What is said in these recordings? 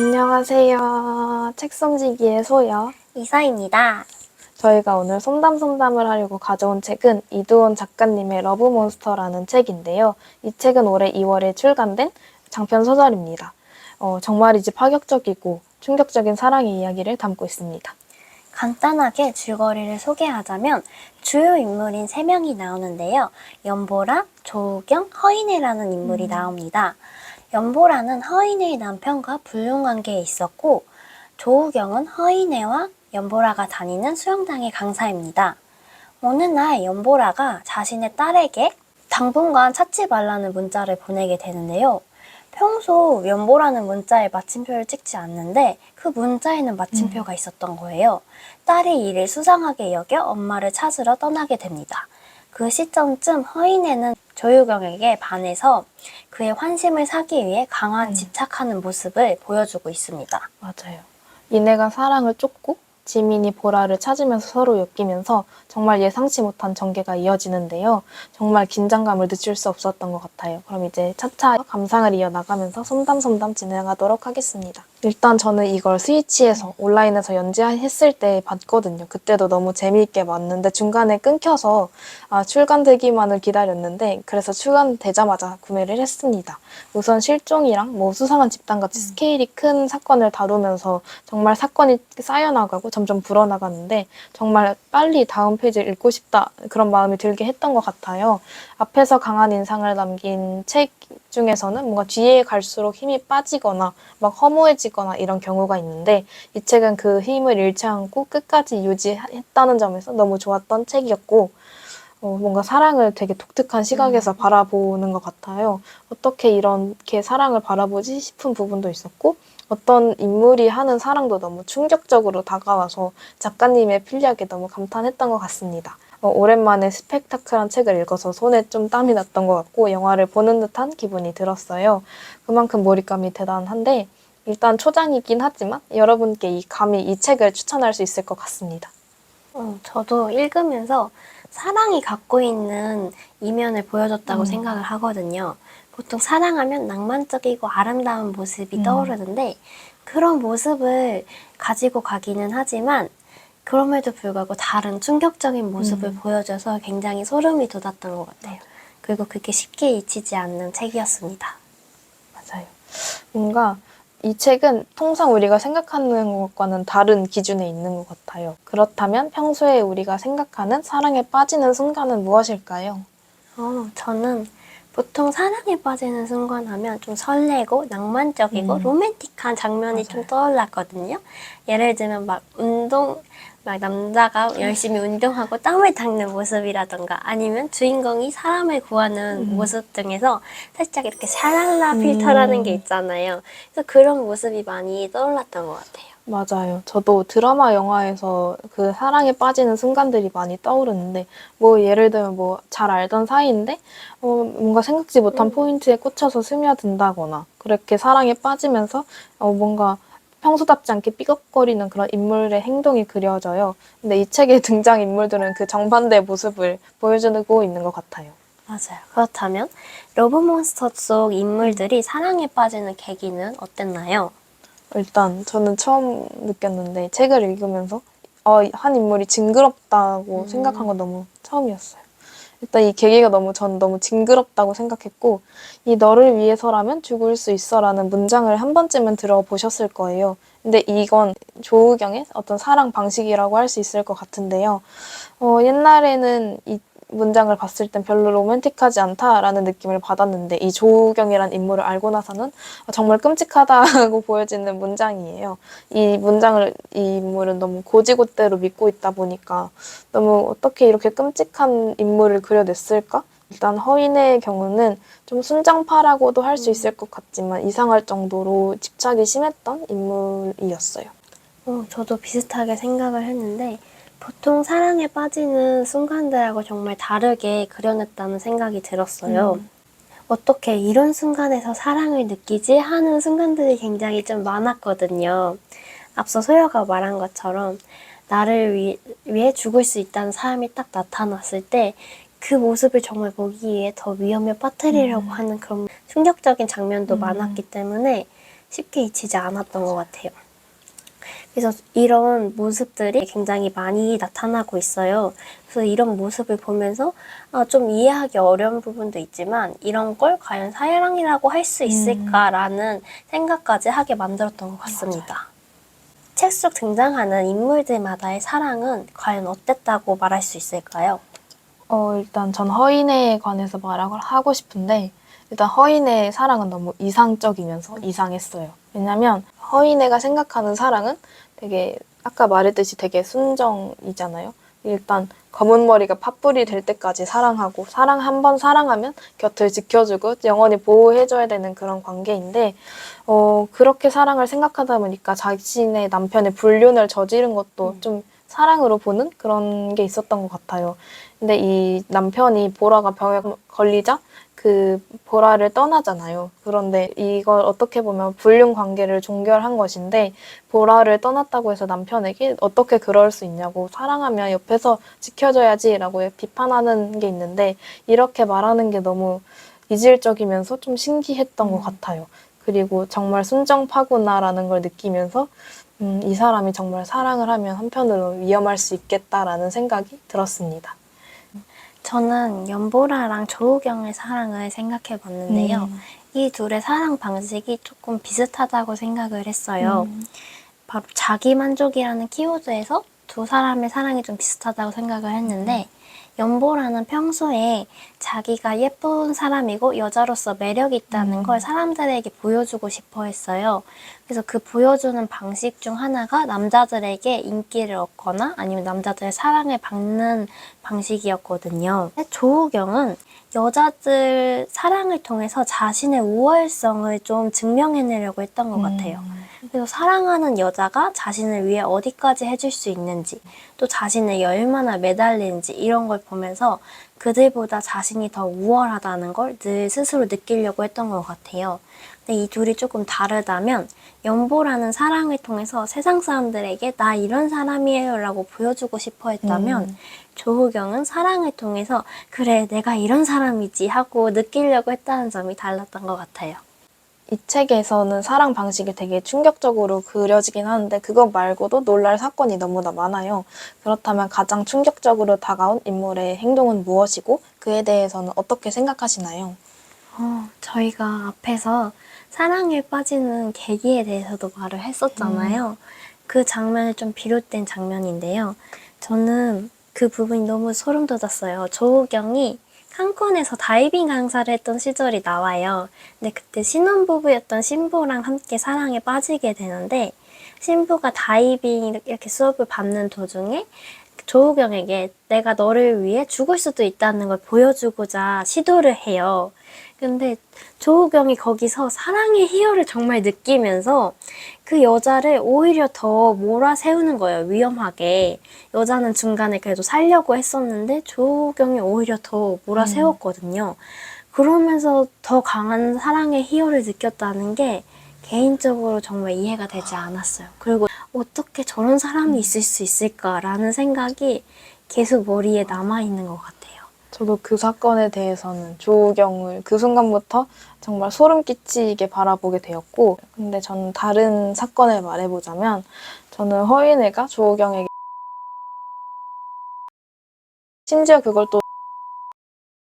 안녕하세요. 책성지기의 소여. 이사입니다. 저희가 오늘 솜담솜담을 하려고 가져온 책은 이두원 작가님의 러브몬스터라는 책인데요. 이 책은 올해 2월에 출간된 장편 소설입니다. 어, 정말이지 파격적이고 충격적인 사랑의 이야기를 담고 있습니다. 간단하게 줄거리를 소개하자면 주요 인물인 3명이 나오는데요. 연보라, 조우경, 허인혜라는 인물이 나옵니다. 연보라는 허인혜의 남편과 불륜관계에 있었고 조우경은 허인혜와 연보라가 다니는 수영장의 강사입니다. 어느 날 연보라가 자신의 딸에게 당분간 찾지 말라는 문자를 보내게 되는데요. 평소 연보라는 문자에 마침표를 찍지 않는데 그 문자에는 마침표가 있었던 거예요. 딸이 이를 수상하게 여겨 엄마를 찾으러 떠나게 됩니다. 그 시점쯤 허인애는 조유경에게 반해서 그의 환심을 사기 위해 강한 음. 집착하는 모습을 보여주고 있습니다. 맞아요. 이내가 사랑을 쫓고 지민이 보라를 찾으면서 서로 엮이면서 정말 예상치 못한 전개가 이어지는데요. 정말 긴장감을 늦출 수 없었던 것 같아요. 그럼 이제 차차 감상을 이어나가면서 솜담솜담 진행하도록 하겠습니다. 일단 저는 이걸 스위치에서 온라인에서 연재했을 때 봤거든요. 그때도 너무 재미있게 봤는데 중간에 끊겨서 아, 출간되기만을 기다렸는데 그래서 출간되자마자 구매를 했습니다. 우선 실종이랑 뭐 수상한 집단 같이 스케일이 큰 사건을 다루면서 정말 사건이 쌓여나가고 점점 불어나가는데 정말 빨리 다음 페이지 를 읽고 싶다 그런 마음이 들게 했던 것 같아요. 앞에서 강한 인상을 남긴 책 중에서는 뭔가 뒤에 갈수록 힘이 빠지거나 막 허무해지거나 이런 경우가 있는데 이 책은 그 힘을 잃지 않고 끝까지 유지했다는 점에서 너무 좋았던 책이었고 어, 뭔가 사랑을 되게 독특한 시각에서 바라보는 것 같아요. 어떻게 이렇게 사랑을 바라보지 싶은 부분도 있었고 어떤 인물이 하는 사랑도 너무 충격적으로 다가와서 작가님의 필력에 너무 감탄했던 것 같습니다. 어, 오랜만에 스펙타클한 책을 읽어서 손에 좀 땀이 났던 것 같고 영화를 보는 듯한 기분이 들었어요. 그만큼 몰입감이 대단한데 일단 초장이긴 하지만 여러분께 이 감히 이 책을 추천할 수 있을 것 같습니다. 어, 저도 읽으면서 사랑이 갖고 있는 이면을 보여줬다고 음. 생각을 하거든요. 보통 사랑하면 낭만적이고 아름다운 모습이 음. 떠오르는데 그런 모습을 가지고 가기는 하지만 그럼에도 불구하고 다른 충격적인 모습을 음. 보여줘서 굉장히 소름이 돋았던 것 같아요. 그리고 그게 쉽게 잊히지 않는 책이었습니다. 맞아요. 뭔가 이 책은 통상 우리가 생각하는 것과는 다른 기준에 있는 것 같아요. 그렇다면 평소에 우리가 생각하는 사랑에 빠지는 순간은 무엇일까요? 어, 저는 보통 사랑에 빠지는 순간 하면 좀 설레고 낭만적이고 음. 로맨틱한 장면이 좀 맞아요. 떠올랐거든요. 예를 들면 막 운동, 막 남자가 열심히 운동하고 땀을 닦는 모습이라던가 아니면 주인공이 사람을 구하는 음. 모습 등에서 살짝 이렇게 샤랄라 음. 필터라는 게 있잖아요. 그래서 그런 모습이 많이 떠올랐던 것 같아요. 맞아요. 저도 드라마, 영화에서 그 사랑에 빠지는 순간들이 많이 떠오르는데, 뭐 예를 들면 뭐 잘 알던 사이인데, 어, 뭔가 생각지 못한 음. 포인트에 꽂혀서 스며든다거나, 그렇게 사랑에 빠지면서 어, 뭔가 평소답지 않게 삐걱거리는 그런 인물의 행동이 그려져요. 근데 이 책의 등장 인물들은 그 정반대의 모습을 보여주고 있는 것 같아요. 맞아요. 그렇다면 러브몬스터 속 인물들이 사랑에 빠지는 계기는 어땠나요? 일단 저는 처음 느꼈는데 책을 읽으면서 어, 한 인물이 징그럽다고 음. 생각한 건 너무 처음이었어요. 일단 이 계기가 너무 전 너무 징그럽다고 생각했고 이 너를 위해서라면 죽을 수 있어라는 문장을 한 번쯤은 들어보셨을 거예요. 근데 이건 조우경의 어떤 사랑 방식이라고 할 수 있을 것 같은데요. 어, 옛날에는 이 문장을 봤을 땐 별로 로맨틱하지 않다라는 느낌을 받았는데 이 조우경이란 인물을 알고 나서는 정말 끔찍하다고 보여지는 문장이에요. 이 문장을 이 인물은 너무 고지고대로 믿고 있다 보니까 너무 어떻게 이렇게 끔찍한 인물을 그려냈을까? 일단 허인의 경우는 좀 순장파라고도 할 수 있을 것 같지만 이상할 정도로 집착이 심했던 인물이었어요. 어, 저도 비슷하게 생각을 했는데 보통 사랑에 빠지는 순간들하고 정말 다르게 그려냈다는 생각이 들었어요. 음. 어떻게 이런 순간에서 사랑을 느끼지 하는 순간들이 굉장히 좀 많았거든요. 앞서 소여가 말한 것처럼 나를 위, 위해 죽을 수 있다는 사람이 딱 나타났을 때 그 모습을 정말 보기 위해 더 위험에 빠뜨리려고 음. 하는 그런 충격적인 장면도 음. 많았기 때문에 쉽게 잊히지 않았던 것 같아요. 그래서 이런 모습들이 굉장히 많이 나타나고 있어요. 그래서 이런 모습을 보면서 아, 좀 이해하기 어려운 부분도 있지만 이런 걸 과연 사랑이라고 할 수 있을까라는 생각까지 하게 만들었던 것 같습니다. 책 속 등장하는 인물들마다의 사랑은 과연 어땠다고 말할 수 있을까요? 어, 일단 전 허인에 관해서 말을 하고 싶은데, 일단 허인의 사랑은 너무 이상적이면서 이상했어요. 왜냐면 허인애가 생각하는 사랑은 되게, 아까 말했듯이 되게 순정이잖아요. 일단 검은 머리가 팥불이 될 때까지 사랑하고, 사랑 한 번 사랑하면 곁을 지켜주고 영원히 보호해줘야 되는 그런 관계인데, 어, 그렇게 사랑을 생각하다 보니까 자신의 남편의 불륜을 저지른 것도 음. 좀 사랑으로 보는 그런 게 있었던 것 같아요. 근데 이 남편이 보라가 병에 걸리자 그 보라를 떠나잖아요. 그런데 이걸 어떻게 보면 불륜 관계를 종결한 것인데 보라를 떠났다고 해서 남편에게 어떻게 그럴 수 있냐고 사랑하면 옆에서 지켜줘야지라고 비판하는 게 있는데 이렇게 말하는 게 너무 이질적이면서 좀 신기했던 것 같아요. 그리고 정말 순정파구나라는 걸 느끼면서 음, 이 사람이 정말 사랑을 하면 한편으로 위험할 수 있겠다라는 생각이 들었습니다. 저는 연보라랑 조우경의 사랑을 생각해 봤는데요. 음. 이 둘의 사랑 방식이 조금 비슷하다고 생각을 했어요. 음. 바로 자기 만족이라는 키워드에서 두 사람의 사랑이 좀 비슷하다고 생각을 했는데 연보라는 평소에 자기가 예쁜 사람이고 여자로서 매력이 있다는 음. 걸 사람들에게 보여주고 싶어 했어요. 그래서 그 보여주는 방식 중 하나가 남자들에게 인기를 얻거나 아니면 남자들의 사랑을 받는 방식이었거든요. 조우경은 여자들 사랑을 통해서 자신의 우월성을 좀 증명해내려고 했던 것 같아요. 그래서 사랑하는 여자가 자신을 위해 어디까지 해줄 수 있는지, 또 자신에게 얼마나 매달리는지 이런 걸 보면서 그들보다 자신이 더 우월하다는 걸 늘 스스로 느끼려고 했던 것 같아요. 근데 이 둘이 조금 다르다면 연보라는 사랑을 통해서 세상 사람들에게 나 이런 사람이에요 라고 보여주고 싶어 했다면 음. 조우경은 사랑을 통해서 그래 내가 이런 사람이지 하고 느끼려고 했다는 점이 달랐던 것 같아요. 이 책에서는 사랑 방식이 되게 충격적으로 그려지긴 하는데 그것 말고도 놀랄 사건이 너무나 많아요. 그렇다면 가장 충격적으로 다가온 인물의 행동은 무엇이고 그에 대해서는 어떻게 생각하시나요? 어, 저희가 앞에서 사랑에 빠지는 계기에 대해서도 말을 했었잖아요. 그 장면에 좀 비롯된 장면인데요. 저는 그 부분이 너무 소름 돋았어요. 조우경이 칸쿤에서 다이빙 강사를 했던 시절이 나와요. 근데 그때 신혼부부였던 신부랑 함께 사랑에 빠지게 되는데 신부가 다이빙 이렇게 수업을 받는 도중에 조우경에게 내가 너를 위해 죽을 수도 있다는 걸 보여주고자 시도를 해요. 근데 조우경이 거기서 사랑의 희열을 정말 느끼면서 그 여자를 오히려 더 몰아세우는 거예요. 위험하게. 여자는 중간에 그래도 살려고 했었는데 조우경이 오히려 더 몰아세웠거든요. 그러면서 더 강한 사랑의 희열을 느꼈다는 게 개인적으로 정말 이해가 되지 않았어요. 그리고 어떻게 저런 사람이 있을 수 있을까라는 생각이 계속 머리에 남아있는 것 같아요. 저도 그 사건에 대해서는 조우경을 그 순간부터 정말 소름 끼치게 바라보게 되었고 근데 저는 다른 사건을 말해보자면 저는 허인애가 조우경에게 심지어 그걸 또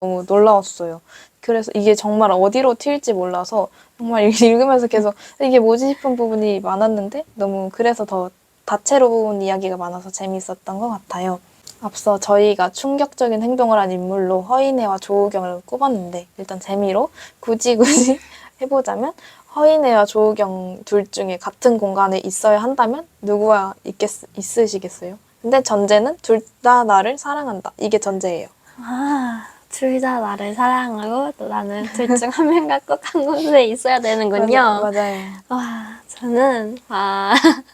너무 놀라웠어요. 그래서 이게 정말 어디로 튈지 몰라서 정말 읽으면서 계속 이게 뭐지 싶은 부분이 많았는데 너무 그래서 더 다채로운 이야기가 많아서 재미있었던 것 같아요. 앞서 저희가 충격적인 행동을 한 인물로 허인애와 조우경을 꼽았는데 일단 재미로 굳이 굳이 해보자면 허인애와 조우경 둘 중에 같은 공간에 있어야 한다면 누구와 있겠, 있으시겠어요? 근데 전제는 둘 다 나를 사랑한다. 이게 전제예요. 아, 둘 다 나를 사랑하고 또 나는 둘 중 한 명과 꼭 한 곳에 있어야 되는군요. 맞아- 맞아요. 와, 저는 아,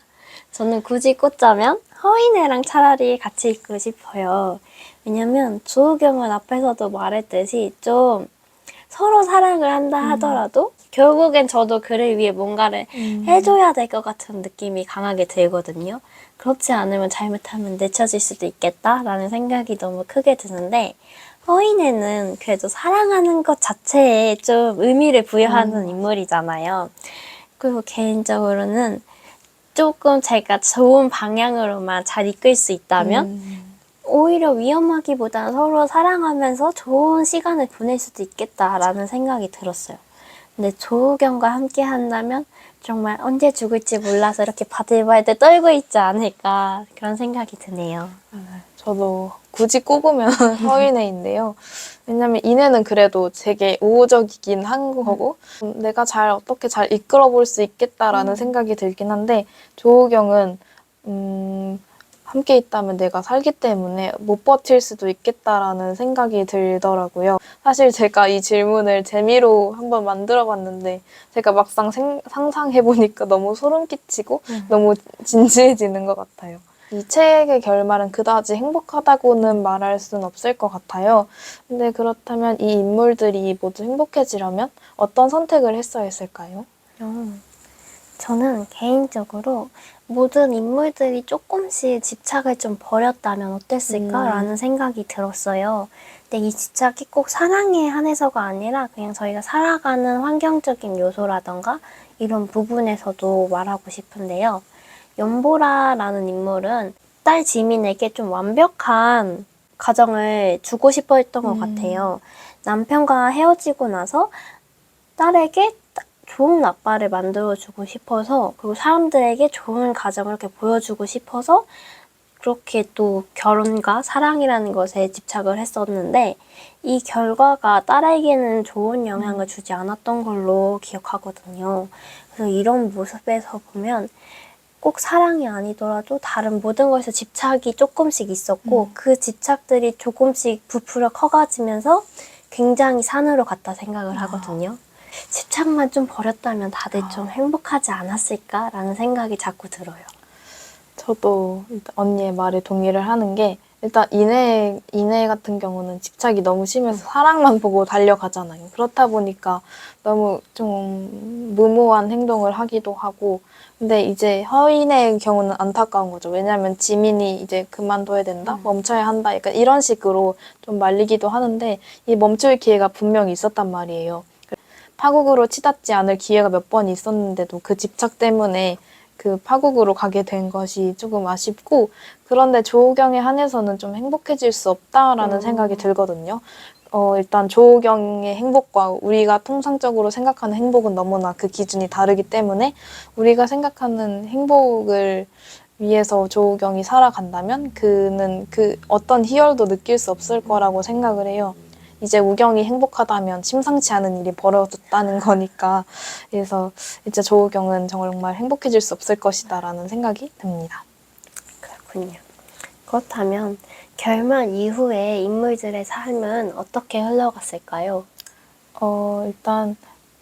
저는 굳이 꽂자면 허인애랑 차라리 같이 있고 싶어요. 왜냐면 조우경은 앞에서도 말했듯이 좀 서로 사랑을 한다 하더라도 결국엔 저도 그를 위해 뭔가를 해줘야 될 것 같은 느낌이 강하게 들거든요. 그렇지 않으면 잘못하면 내쳐질 수도 있겠다라는 생각이 너무 크게 드는데 허인애는 그래도 사랑하는 것 자체에 좀 의미를 부여하는 인물이잖아요. 그리고 개인적으로는 조금 제가 좋은 방향으로만 잘 이끌 수 있다면 음. 오히려 위험하기보다는 서로 사랑하면서 좋은 시간을 보낼 수도 있겠다라는 생각이 들었어요. 근데 조우경과 함께 한다면 정말 언제 죽을지 몰라서 이렇게 바들바들 떨고 있지 않을까 그런 생각이 드네요. 저도 굳이 꼽으면 허인애인데요. 왜냐면 이내는 그래도 되게 우호적이긴 한 거고 음, 내가 잘 어떻게 잘 이끌어 볼 수 있겠다라는 생각이 들긴 한데 조우경은 음, 함께 있다면 내가 살기 때문에 못 버틸 수도 있겠다라는 생각이 들더라고요. 사실 제가 이 질문을 재미로 한번 만들어 봤는데 제가 막상 상상해 보니까 너무 소름 끼치고 너무 진지해지는 것 같아요. 이 책의 결말은 그다지 행복하다고는 말할 수는 없을 것 같아요. 근데 그렇다면 이 인물들이 모두 행복해지려면 어떤 선택을 했어야 했을까요? 음, 저는 개인적으로 모든 인물들이 조금씩 집착을 좀 버렸다면 어땠을까라는 생각이 들었어요. 근데 이 집착이 꼭 사랑에 한해서가 아니라 그냥 저희가 살아가는 환경적인 요소라던가 이런 부분에서도 말하고 싶은데요. 연보라라는 인물은 딸 지민에게 좀 완벽한 가정을 주고 싶어 했던 것 음. 같아요. 남편과 헤어지고 나서 딸에게 딱 좋은 아빠를 만들어주고 싶어서 그리고 사람들에게 좋은 가정을 이렇게 보여주고 싶어서 그렇게 또 결혼과 사랑이라는 것에 집착을 했었는데 이 결과가 딸에게는 좋은 영향을 주지 않았던 걸로 기억하거든요. 그래서 이런 모습에서 보면 꼭 사랑이 아니더라도 다른 모든 것에 집착이 조금씩 있었고 그 집착들이 조금씩 부풀어 커가지면서 굉장히 산으로 갔다 생각을 하거든요. 집착만 좀 버렸다면 다들 좀 행복하지 않았을까라는 생각이 자꾸 들어요. 저도 언니의 말에 동의를 하는 게 일단 이내 이내 같은 경우는 집착이 너무 심해서 사랑만 보고 달려가잖아요. 그렇다 보니까 너무 좀 무모한 행동을 하기도 하고 근데 이제 허인의 경우는 안타까운 거죠. 왜냐하면 지민이 이제 그만둬야 된다, 멈춰야 한다, 약간 이런 식으로 좀 말리기도 하는데 이 멈출 기회가 분명히 있었단 말이에요. 파국으로 치닫지 않을 기회가 몇 번 있었는데도 그 집착 때문에 그 파국으로 가게 된 것이 조금 아쉽고 그런데 조우경에 한해서는 좀 행복해질 수 없다라는 음. 생각이 들거든요. 어, 일단 조우경의 행복과 우리가 통상적으로 생각하는 행복은 너무나 그 기준이 다르기 때문에 우리가 생각하는 행복을 위해서 조우경이 살아간다면 그는 그 어떤 희열도 느낄 수 없을 거라고 생각을 해요. 이제 우경이 행복하다면 심상치 않은 일이 벌어졌다는 거니까 그래서 이제 조우경은 정말 행복해질 수 없을 것이다라는 생각이 듭니다. 그렇군요. 그렇다면 결말 이후에 인물들의 삶은 어떻게 흘러갔을까요? 어, 일단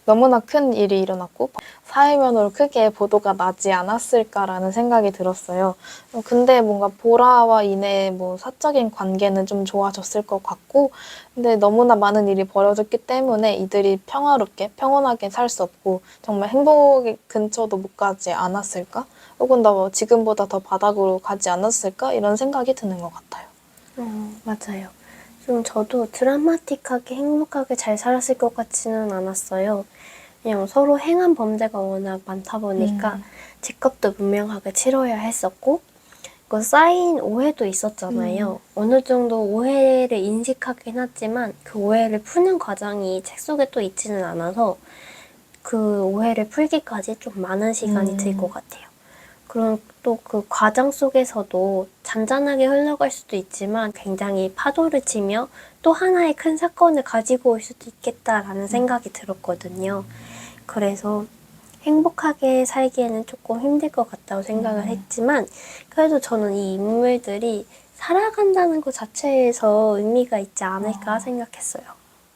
너무나 큰 일이 일어났고 사회면으로 크게 보도가 나지 않았을까라는 생각이 들었어요. 어, 근데 뭔가 보라와 인의 뭐 사적인 관계는 좀 좋아졌을 것 같고 근데 너무나 많은 일이 벌어졌기 때문에 이들이 평화롭게 평온하게 살 수 없고 정말 행복의 근처도 못 가지 않았을까? 혹은 더 지금보다 더 바닥으로 가지 않았을까? 이런 생각이 드는 것 같아요. 어, 맞아요. 좀 저도 드라마틱하게 행복하게 잘 살았을 것 같지는 않았어요. 그냥 서로 행한 범죄가 워낙 많다 보니까 음. 직업도 분명하게 치러야 했었고 그 쌓인 오해도 있었잖아요. 어느 정도 오해를 인식하긴 했지만 그 오해를 푸는 과정이 책 속에 또 있지는 않아서 그 오해를 풀기까지 좀 많은 시간이 음. 들것 같아요. 그럼 또 그 과정 속에서도 잔잔하게 흘러갈 수도 있지만 굉장히 파도를 치며 또 하나의 큰 사건을 가지고 올 수도 있겠다라는 생각이 들었거든요. 그래서 행복하게 살기에는 조금 힘들 것 같다고 생각을 했지만 그래도 저는 이 인물들이 살아간다는 것 자체에서 의미가 있지 않을까 생각했어요.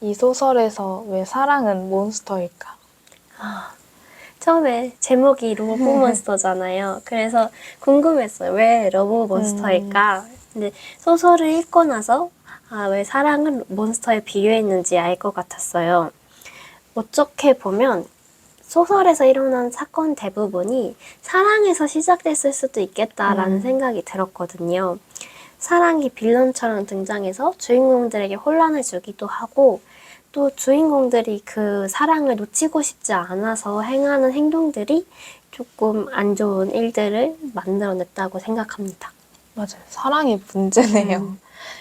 이 소설에서 왜 사랑은 몬스터일까? 아, 처음에 제목이 러브 몬스터잖아요. 그래서 궁금했어요. 왜 러브 몬스터일까? 근데 소설을 읽고 나서 아, 왜 사랑은 몬스터에 비유했는지 알 것 같았어요. 어떻게 보면 소설에서 일어난 사건 대부분이 사랑에서 시작됐을 수도 있겠다라는 음. 생각이 들었거든요. 사랑이 빌런처럼 등장해서 주인공들에게 혼란을 주기도 하고 또 주인공들이 그 사랑을 놓치고 싶지 않아서 행하는 행동들이 조금 안 좋은 일들을 만들어냈다고 생각합니다. 맞아요. 사랑이 문제네요. 음.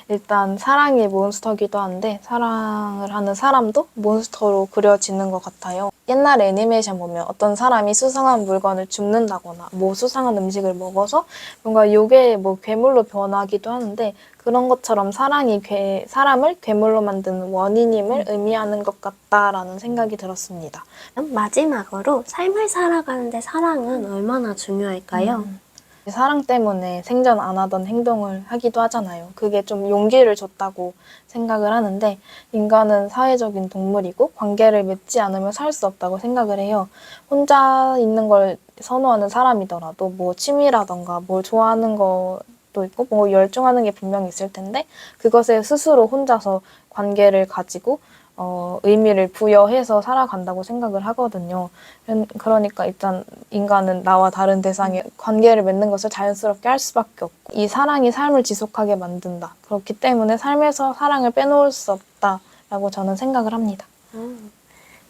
일단 사랑이 몬스터기도 한데 사랑을 하는 사람도 몬스터로 그려지는 것 같아요. 옛날 애니메이션 보면 어떤 사람이 수상한 물건을 줍는다거나 뭐 수상한 음식을 먹어서 뭔가 요게 뭐 괴물로 변하기도 하는데 그런 것처럼 사랑이 괴, 사람을 괴물로 만드는 원인임을 의미하는 것 같다라는 생각이 들었습니다. 마지막으로 삶을 살아가는데 사랑은 얼마나 중요할까요? 음. 사랑 때문에 생전 안 하던 행동을 하기도 하잖아요. 그게 좀 용기를 줬다고 생각을 하는데 인간은 사회적인 동물이고 관계를 맺지 않으면 살 수 없다고 생각을 해요. 혼자 있는 걸 선호하는 사람이더라도 뭐 취미라던가 뭘 좋아하는 것도 있고 뭐 열중하는 게 분명히 있을 텐데 그것에 스스로 혼자서 관계를 가지고 어, 의미를 부여해서 살아간다고 생각을 하거든요. 음, 그러니까 일단 인간은 나와 다른 대상에 관계를 맺는 것을 자연스럽게 할 수밖에 없고 이 사랑이 삶을 지속하게 만든다. 그렇기 때문에 삶에서 사랑을 빼놓을 수 없다라고 저는 생각을 합니다. 음,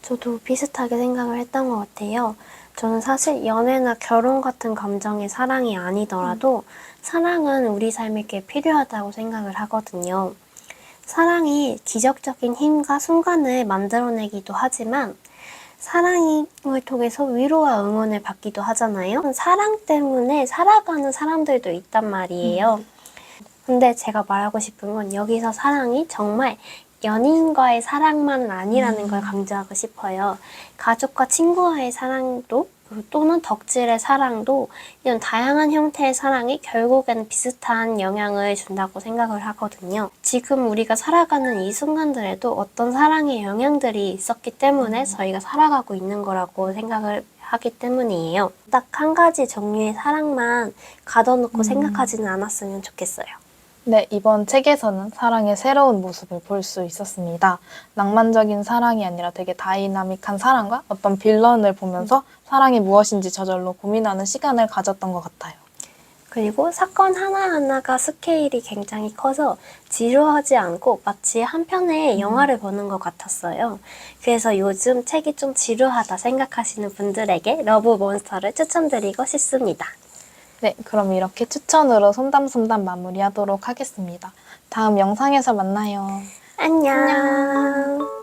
저도 비슷하게 생각을 했던 것 같아요. 저는 사실 연애나 결혼 같은 감정의 사랑이 아니더라도 사랑은 우리 삶에 꽤 필요하다고 생각을 하거든요. 사랑이 기적적인 힘과 순간을 만들어내기도 하지만 사랑을 통해서 위로와 응원을 받기도 하잖아요. 사랑 때문에 살아가는 사람들도 있단 말이에요. 근데 제가 말하고 싶은 건 여기서 사랑이 정말 연인과의 사랑만은 아니라는 걸 강조하고 싶어요. 가족과 친구와의 사랑도 또는 덕질의 사랑도 이런 다양한 형태의 사랑이 결국에는 비슷한 영향을 준다고 생각을 하거든요. 지금 우리가 살아가는 이 순간들에도 어떤 사랑의 영향들이 있었기 때문에 저희가 살아가고 있는 거라고 생각을 하기 때문이에요. 딱 한 가지 종류의 사랑만 가둬놓고 생각하지는 않았으면 좋겠어요. 네, 이번 책에서는 사랑의 새로운 모습을 볼 수 있었습니다. 낭만적인 사랑이 아니라 되게 다이나믹한 사랑과 어떤 빌런을 보면서 사랑이 무엇인지 저절로 고민하는 시간을 가졌던 것 같아요. 그리고 사건 하나하나가 스케일이 굉장히 커서 지루하지 않고 마치 한 편의 영화를 보는 것 같았어요. 그래서 요즘 책이 좀 지루하다 생각하시는 분들에게 러브 몬스터를 추천드리고 싶습니다. 네, 그럼 이렇게 추천으로 손담손담 마무리하도록 하겠습니다. 다음 영상에서 만나요. 안녕.